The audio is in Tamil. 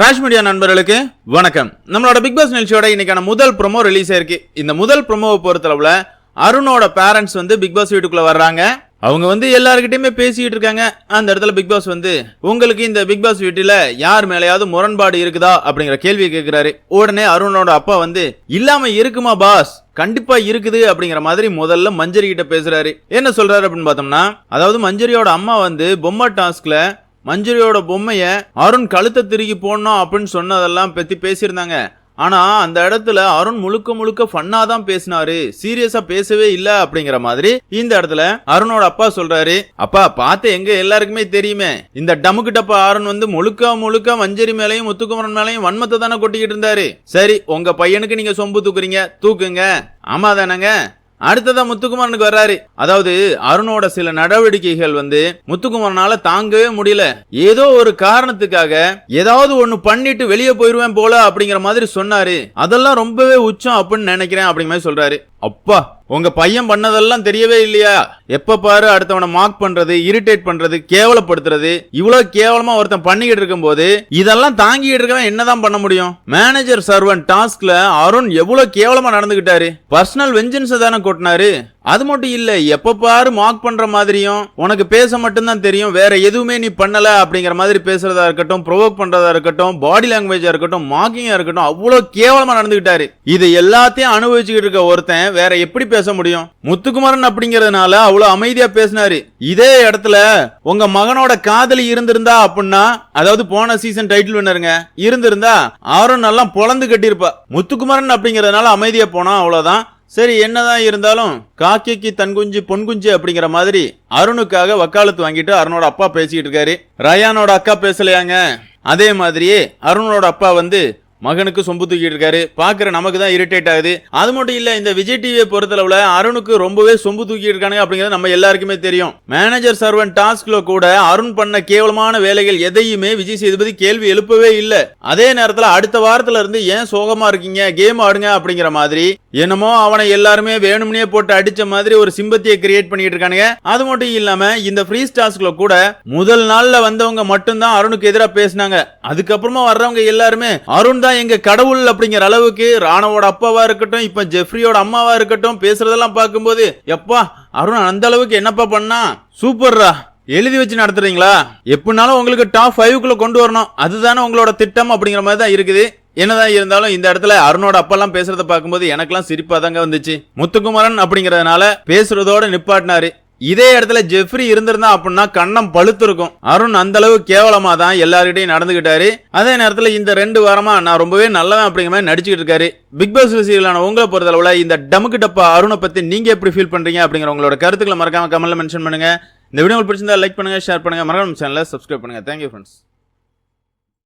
ராஜ் மீடியா நண்பர்களுக்கு வணக்கம். நம்மளோட பிக் பாஸ் நிகழ்ச்சியோட இன்னைக்கான முதல் ப்ரொமோ ரிலீஸ் ஆயிருக்கு இந்த முதல் ப்ரொமோவை பொறுத்தளவுல அருணோட பேரண்ட்ஸ் வந்து பிக் பாஸ் வீட்டுக்குள்ள வர்றாங்க. அவங்க வந்து எல்லாருக்கிட்டையுமே பேசிக்கிட்டு இருக்காங்க. அந்த இடத்துல பிக் பாஸ் வந்து உங்களுக்கு இந்த பிக் பாஸ் வீட்டில் யார் மேலயாவது முரண்பாடு இருக்குதா? அப்படிங்கிற கேள்வி கேட்கிறாரு. உடனே அருணோட அப்பா வந்து இல்லாம இருக்குமா பாஸ் கண்டிப்பா இருக்குது. அப்படிங்கிற மாதிரி முதல்ல மஞ்சரி கிட்ட பேசுறாரு. என்ன சொல்றாரு அப்படின்னு பார்த்தோம்னா அதாவது மஞ்சரியோட அம்மா வந்து பொம்மை டாஸ்க்ல மஞ்சரியோட பொம்மையை அருண் கழுத்தை திருகி போடணும் அப்படின்னு சொன்னதெல்லாம் பற்றி பேசியிருந்தாங்க. ஆனால் அந்த இடத்துல அருண் முழுக்க முழுக்க ஃபன்னாக தான் பேசினாரு. சீரியஸாக பேசவே இல்லை அப்படிங்கிற மாதிரி இந்த இடத்துல அருணோட அப்பா சொல்கிறாரு அப்பா பார்த்து எங்கே எல்லாருக்குமே தெரியுமே. இந்த டமுக்கு டப்பா அருண் வந்து முழுக்க முழுக்க மஞ்சரி மேலையும் முத்துக்குமரன் மேலையும் வன்மத்தை தானே கொட்டிக்கிட்டு இருந்தாரு. சரி உங்கள் பையனுக்கு நீங்கள் சொம்பு தூக்குறீங்க. தூக்குங்க. ஆமா தானேங்க அடுத்ததான் முத்துக்குமாரனுக்கு வர்றாரு. அதாவது அருணோட சில நடவடிக்கைகள் வந்து முத்துக்குமாரனால தாங்கவே முடியல. ஏதோ ஒரு காரணத்துக்காக ஏதாவது ஒண்ணு பண்ணிட்டு வெளியே போயிருவேன் போல அப்படிங்கிற மாதிரி சொன்னாரு. அதெல்லாம் ரொம்பவே உச்சம் அப்படின்னு நினைக்கிறேன் அப்படிங்கிற மாதிரி சொல்றாரு. அப்பா உங்க பையன் பண்ணதெல்லாம் தெரியவே இல்லையா? எப்ப பாரு அடுத்தவனை மார்க் பண்றது இரிட்டேட் பண்றது கேவலப்படுத்துறது. இவ்வளவு கேவலமா ஒருத்தன் பண்ணிக்கிட்டு இருக்கும்போது இதெல்லாம் தாங்கிட்டு இருக்கவன் என்னதான் பண்ண முடியும்? மேனேஜர் சர்வன் டாஸ்க்ல அருண் எவ்வளவு கேவலமா நடந்துகிட்டாரு? பர்சனல் வெஞ்சன்ஸ் தானே கொட்டினாரு? அது மட்டும் இல்ல எப்ப பாரு மார்க் பண்ற மாதிரியும் உனக்கு பேச மட்டும்தான் தெரியும் வேற எதுவுமே நீ பண்ணல அப்படிங்கிற மாதிரி பேசுறதா இருக்கட்டும் ப்ரொவோக் பண்றதா இருக்கட்டும் பாடி லாங்குவேஜா இருக்கட்டும் மார்க்கிங்கா இருக்கட்டும் அவ்வளவு கேவலமா நடந்துகிட்டாரு. இது எல்லாத்தையும் அனுபவிச்சுக்கிட்டு இருக்க ஒருத்தன் வேற எப்படி பேச முடியும்? முத்துக்குமரன் அப்படிங்கறதுனால அவ்வளவு அமைதியா பேசினாரு. இதே இடத்துல உங்க மகனோட காதலி இருந்திருந்தா அப்படின்னா அதாவது போன சீசன் டைட்டில் வின்னருங்க இருந்திருந்தா அவரும் நல்லா பொழந்து கட்டியிருப்பா. முத்துக்குமரன் அப்படிங்கறதுனால அமைதியா போனா அவ்வளவுதான். சரி என்னதான் இருந்தாலும் காக்கைக்கு தன் குஞ்சு பொன் குஞ்சு அப்படிங்கிற மாதிரி அருணுக்காக வக்காலத்து வாங்கிட்டு அருணோட அப்பா பேசிக்கிட்டு இருக்காரு. ரயானோட அக்கா பேசலையாங்க? அதே மாதிரியே அருணோட அப்பா வந்து மகனுக்கு சொம்பு தூக்கிட்டு இருக்காரு பாக்குற நமக்கு தான் இரிட்டேட் ஆகுது. அது மட்டும் இல்ல இந்த விஜய் டிவியை பொறுத்தளவுல அருணுக்கு ரொம்பவே சொம்பு தூக்கிட்டு இருக்கானுங்க அப்படிங்கிறது நம்ம எல்லாருக்குமே தெரியும். மேனேஜர் சர்வன் டாஸ்க்ல கூட அருண் பண்ண கேவலமான வேலைகள் எதையுமே விஜய் சேதுபதி கேள்வி எழுப்பவே இல்ல. அதே நேரத்துல அடுத்த வாரத்துல இருந்து ஏன் சோகமா இருக்கீங்க? கேம் ஆடுங்க அப்படிங்கிற மாதிரி என்னமோ அவனை எல்லாருமே வேணும்னே போட்டு அடிச்ச மாதிரி ஒரு சிம்பத்தியை கிரியேட் பண்ணிட்டு இருக்கானுங்க. அது மட்டும் இல்லாம இந்த ஃப்ரீ டாஸ்க்ல கூட முதல் நாள்ல வந்தவங்க மட்டும்தான் அருணுக்கு எதிராக பேசினாங்க. அதுக்கப்புறமா வர்றவங்க எல்லாருமே அருண் தான் எங்க கடவுள் அப்படிங்கிற அளவுக்கு ராணவோட அப்பாவா இருக்கட்டும் இப்ப ஜெஃப்ரியோட அம்மாவா இருக்கட்டும் பேசுறதெல்லாம் பார்க்கும்போது எப்பா அருண் அந்த அளவுக்கு என்னப்பா பண்ணா? சூப்பர்ரா. எழுதி வச்சு நடத்துறீங்களா? எப்படினாலும் உங்களுக்கு டாப் ஃபைவ்க்குள்ள கொண்டு வரணும். அதுதானே உங்களோட திட்டம் அப்படிங்கிற மாதிரி தான் இருக்குது. என்னதான் இருந்தாலும் இந்த இடத்துல அருணோட அப்பெல்லாம் பேசுறத பார்க்கும்போது எனக்கெல்லாம் சிரிப்பா தாங்க வந்துச்சு. முத்துக்குமரன் அப்படிங்கறதுனால பேசுறதோட நிப்பாட்டினாரு. இதே இடத்துல ஜெஃப்ரி இருந்திருந்தா அப்படின்னா கண்ணம் பழுத்திருக்கும். அருண் அந்த அளவு கேவலமா தான் எல்லார்கிட்டையும் நடந்துகிட்டாரு. அதே நேரத்துல இந்த ரெண்டு வாரமா நான் ரொம்பவே நல்லவன் அப்படிங்கிற மாதிரி நடிச்சுக்கிட்டு இருக்காரு. பிக் பாஸ் சீரியலான உங்களை பொறுத்தளவுல இந்த டமுக்கு டப்பா அருணை பத்தி நீங்க எப்படி ஃபீல் பண்றீங்க அப்படிங்கிற உங்களோட கருத்துக்களை மறக்காம கமெண்ட்ல மென்ஷன் பண்ணுங்க. இந்த வீடியோ உங்களுக்கு பிடிச்சிருந்தா லைக் பண்ணுங்க ஷேர் பண்ணுங்க. மறக்காம சேனலை சப்ஸ்கிரைப் பண்ணுங்க. Thank you friends